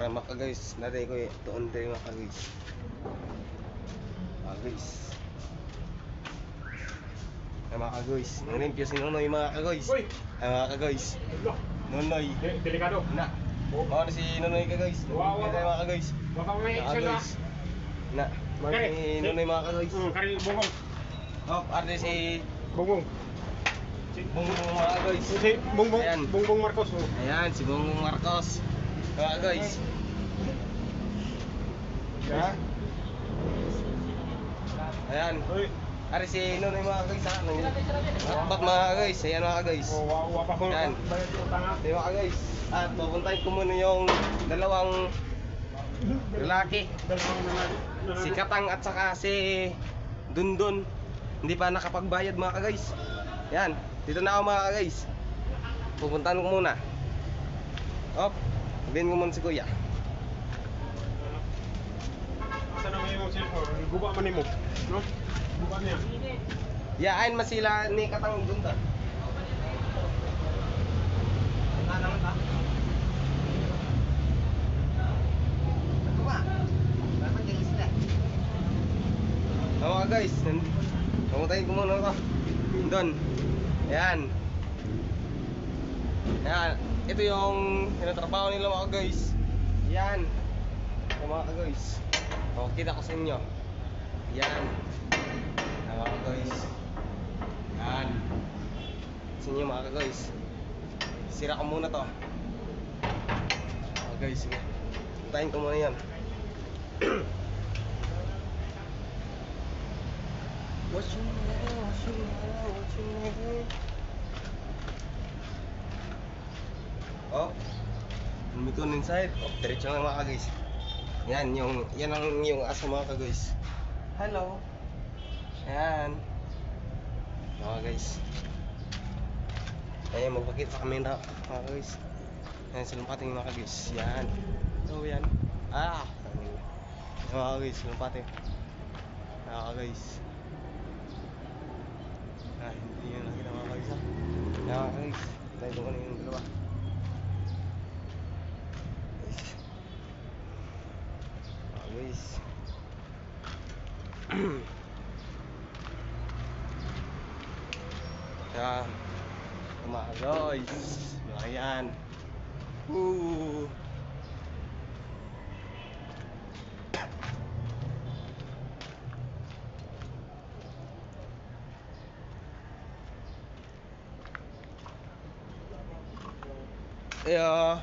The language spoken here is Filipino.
Para maka guys, naday ko eh. Tuon tayo maka guys. Mga guys. Ay mga kagoys, nanimpyo si Nonoy mga! Ay mga kagoys, Lo, Nonoy. de- delikado. Na, Oh. mga na si Nonoy kagoys. Wow, wow, wow. mga kagoys. Baka may Mga action na. Na, mga ni. Nonoy mga kagoys. Hmm, kari bungong. Hop, arte si Bungong. Si, Bongbong mga kagoys. si Bongbong. Bongbong Marcos. Oh. Ayan, si Bongbong Marcos. Mga kagoys. Ya. Ayan. Ari si Nonoy mga kagoys ha. Ba't mga kagoys? Ayan mga kagoys. Oh, wa wa pa ko Yan. bayad yung utang ha. Di ba guys? At pupuntahin ko muna yung dalawang lalaki. Si Katang at saka si Dundun. Hindi pa nakapagbayad mga ka-guys. Yan. Dito na ako mga ka-guys. Pupuntahan ko muna. Op. Sabihin ko muna si Kuya. Asa na may yung cellphone? Guba man nimo. No? Guba niya. Yain masila ni Katang Dundun. Oo guys, Pumutayin ko muna ito. Doon. Ayan. Ayan. Ito yung tinatrabaho nila mga guys. Yan. Yung mga guys. O, kita ko sa inyo. Yan. Yan mga guys. Yan. Sa inyo mga guys. Sira ko muna to. Mga guys. Pumutayin ko muna yan. What's your name? What's your name? What's your name? Oh. Lumiko na inside. Oh, diretso lang mga guys. Yan, yung, yan ang yung asa mga guys. Hello. Yan. Mga guys. Ayan, magpakita sa camera mga guys. Yan, silumpating mga guys. Yan. So, yan. Ah! Mga guys, silumpating. Mga guys. Ah, hindi nyo nakita mga guys ha. Yan mga guys. Tayo ko kanina yung dalawa. Guys. Yan. Mga guys. Mga. Woo! Yeah.